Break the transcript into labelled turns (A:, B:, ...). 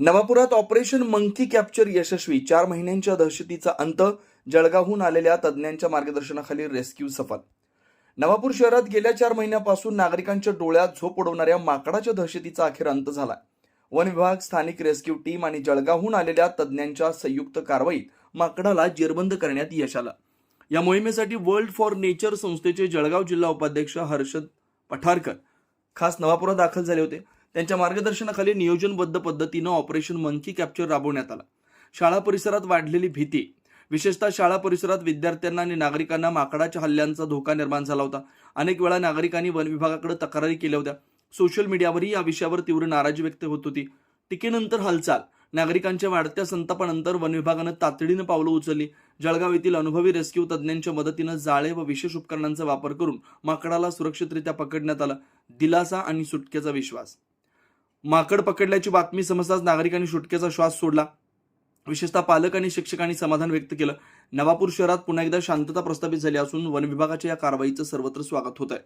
A: नवापुरात operation monkey capture यशस्वी. चार महिन्यांच्या दहशतीचा अंत जळगावहून आलेल्या तज्ज्ञांच्या मार्गदर्शनाखाली रेस्क्यू सफल. नवापूर शहरात गेल्या चार महिन्यापासून नागरिकांच्या डोळ्यात झोप उडवणाऱ्या माकडाच्या दहशतीचा अखेर अंत झाला. वन विभाग स्थानिक रेस्क्यू टीम आणि जळगावहून आलेल्या तज्ज्ञांच्या संयुक्त कारवाईत माकडाला जेरबंद करण्यात यश आलं. या मोहिमेसाठी वर्ल्ड फॉर नेचर संस्थेचे जळगाव जिल्हा उपाध्यक्ष हर्षद पठारकर खास नवापुरात दाखल झाले होते. त्यांच्या मार्गदर्शनाखाली नियोजनबद्ध पद्धतीनं ऑपरेशन मंकी कॅप्चर राबवण्यात आलं. शाळा परिसरात वाढलेली भीती. विशेषतः शाळा परिसरात विद्यार्थ्यांना आणि नागरिकांना माकडाच्या हल्ल्यांचा धोका निर्माण झाला होता. अनेक वेळा नागरिकांनी वन विभागाकडे तक्रारी केल्या होत्या. सोशल मीडियावरही या विषयावर तीव्र नाराजी व्यक्त होत होती. टीकेनंतर हालचाल. नागरिकांच्या वाढत्या संतापानंतर वन विभागानं तातडीनं पावलं उचलली. जळगाव येथील अनुभवी रेस्क्यू तज्ज्ञांच्या मदतीनं जाळे व विशेष उपकरणांचा वापर करून माकडाला सुरक्षितरित्या पकडण्यात आलं. दिलासा आणि सुटकेचा विश्वास. माकड पकडल्याची बातमी समजताच नागरिकांनी सुटकेचा श्वास सोडला. विशेषतः पालक आणि शिक्षकांनी समाधान व्यक्त केलं. नवापूर शहरात पुन्हा एकदा शांतता प्रस्थापित झाली असून वन विभागाच्या या कारवाईचं सर्वत्र स्वागत होत आहे